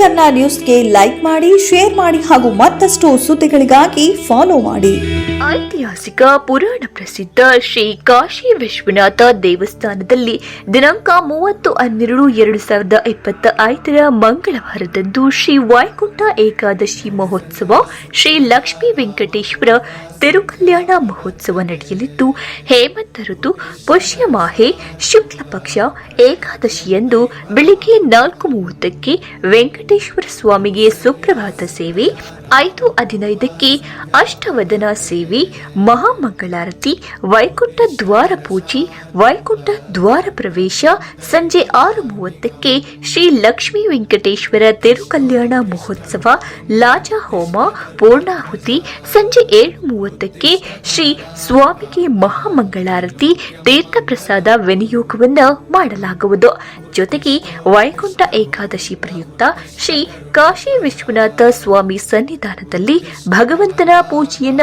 ಕನ್ನಡ ನ್ಯೂಸ್ಗೆ ಲೈಕ್ ಮಾಡಿ ಶೇರ್ ಮಾಡಿ ಹಾಗೂ ಮತ್ತಷ್ಟು ಸುದ್ದಿಗಳಿಗಾಗಿ ಫಾಲೋ ಮಾಡಿ. ಐತಿಹಾಸಿಕ, ಪುರಾಣ ಪ್ರಸಿದ್ಧ ಶ್ರೀ ಕಾಶಿ ವಿಶ್ವನಾಥ ದೇವಸ್ಥಾನದಲ್ಲಿ ದಿನಾಂಕ ಮೂವತ್ತು ಹನ್ನೆರಡು ಎರಡು ಸಾವಿರದ ಇಪ್ಪತ್ತ ಐದರ ಮಂಗಳವಾರದಂದು ಶ್ರೀ ವೈಕುಂಠ ಏಕಾದಶಿ ಮಹೋತ್ಸವ ಶ್ರೀ ಲಕ್ಷ್ಮೀ ವೆಂಕಟೇಶ್ವರ ತಿರುಕಲ್ಯಾಣ ಮಹೋತ್ಸವ ನಡೆಯಲಿದ್ದು, ಹೇಮಂತ ಋತು, ಪುಷ್ಯಮಾಹೆ, ಶುಕ್ಲ ಪಕ್ಷ ಏಕಾದಶಿಯಂದು ಬೆಳಿಗ್ಗೆ ನಾಲ್ಕು ಮೂವತ್ತಕ್ಕೆ ವೆಂಕಟೇಶ್ವರ ಸ್ವಾಮಿಗೆ ಸುಪ್ರಭಾತ ಸೇವೆ, ಐದು ಹದಿನೈದಕ್ಕೆ ಅಷ್ಟವದನ ಸೇವೆ ಮಹಾಮಂಗಳಾರತಿ, ವೈಕುಂಠ ದ್ವಾರ ಪೂಜೆ, ವೈಕುಂಠ ದ್ವಾರ ಪ್ರವೇಶ ಸಂಜೆ ಆರು ಮೂವತ್ತಕ್ಕೆ ಶ್ರೀ ಲಕ್ಷ್ಮೀ ವೆಂಕಟೇಶ್ವರ ತಿರುಕಲ್ಯಾಣ ಮಹೋತ್ಸವ ಲಾಜಾ ಹೋಮ ಪೂರ್ಣಾಹುತಿ ಸಂಜೆ ಏಳು ಮೂವತ್ತಕ್ಕೆ ಶ್ರೀ ಸ್ವಾಮಿಗೆ ಮಹಾಮಂಗಳಾರತಿ ತೀರ್ಥ ಪ್ರಸಾದ ವಿನಿಯೋಗವನ್ನ ಮಾಡಲಾಗುವುದು. ಜೊತೆಗೆ ವೈಕುಂಠ ಏಕಾದಶಿ ಪ್ರಯುಕ್ತ ಶ್ರೀ ಕಾಶಿ ವಿಶ್ವನಾಥ ಸ್ವಾಮಿ ಸನ್ನಿಧಾನದಲ್ಲಿ ಭಗವಂತನ ಪೂಜೆಯನ್ನ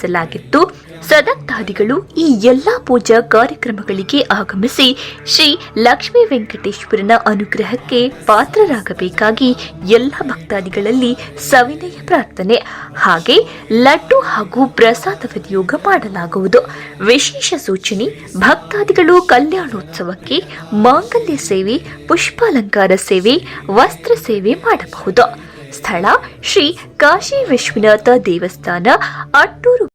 ಏರ್ಪಡಿಸಲಾಗಿತ್ತು ಸದಕ್ತಾದಿಗಳು ಈ ಎಲ್ಲಾ ಪೂಜಾ ಕಾರ್ಯಕ್ರಮಗಳಿಗೆ ಆಗಮಿಸಿ ಶ್ರೀ ಲಕ್ಷ್ಮೀ ವೆಂಕಟೇಶ್ವರನ ಅನುಗ್ರಹಕ್ಕೆ ಪಾತ್ರರಾಗಬೇಕಾಗಿ ಎಲ್ಲ ಭಕ್ತಾದಿಗಳಲ್ಲಿ ಸವಿನಯ ಪ್ರಾರ್ಥನೆ, ಹಾಗೆ ಲಡ್ಡು ಹಾಗೂ ಪ್ರಸಾದ ವಿನಿಯೋಗ ಮಾಡಲಾಗುವುದು. ವಿಶೇಷ ಸೂಚನೆ, ಭಕ್ತಾದಿಗಳು ಕಲ್ಯಾಣೋತ್ಸವಕ್ಕೆ ಮಾಂಗಲ್ಯ ಸೇವೆ, ಪುಷ್ಪಾಲಂಕಾರ ಸೇವೆ, ವಸ್ತ್ರ ಸೇವೆ ಮಾಡಬಹುದು. ಸ್ಥಳ ಶ್ರೀ ಕಾಶಿ ವಿಶ್ವನಾಥ ದೇವಸ್ಥಾನ, ಅಟ್ಟೂರು